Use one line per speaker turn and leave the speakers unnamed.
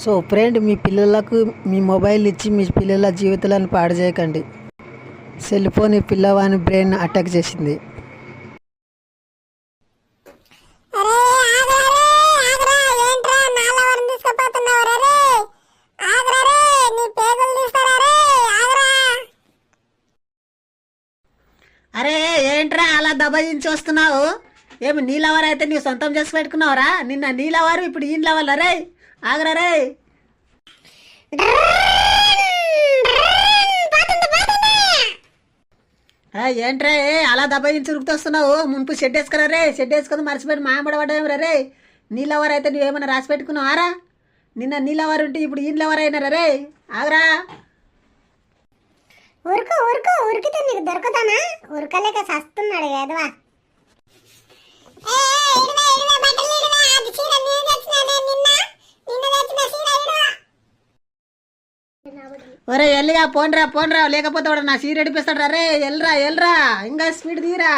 So friend మీ పిల్లలకు మీ mobile ఇచ్చి మీ పిల్లల జీవితాలను పాడు చేయకండి. సెల్ ఫోన్ ఈ పిల్లవాని బ్రెయిన్ అటాక్ చేసింది.
అరే ఆగరా రే ఆగరా ఏంట్రా నాలవరం తీసుకుపోతున్నావు రే ఆగరా రే నీ పేగులు తీస్తారా రే? ఆగరా.
అరే ఏంట్రా అలా దబాయించి వస్తున్నావు? ఏమి నీలవర్ అయితే నీవు సొంతం చేసి పెట్టుకున్నావురా? నిన్న నీలవారు ఇప్పుడు ఈయన లవర్ రే? ఆగరా రే. ఆ, ఏంట్రా ఏ అలా దబాయించి ఉరుకుతొస్తున్నావు మున్పు షెడ్ వేసుకురా రే షెడ్ వేసుకుని మర్చిపెట్టి మాయబడబడ్డాం రే నీలవర్ అయితే నువ్వేమైనా రాసి పెట్టుకున్నావారా నిన్న నీలవర్ ఉంటే ఇప్పుడు ఈయన లవర్ అయినారా రే? ఆగరా.
ఉరుకు ఉరుకు ఉరికితే నీకు దొరుకుతానా? ఉరకలేక సస్తున్నాడు కదవా
ఒరే ఎల్లిగా పోన్రా పోన్రా లేకపోతే వాడు నా సీర అడిపిస్తాడు రే ఎల్రా ఎల్రా ఇంకా స్పీడ్ తీరా.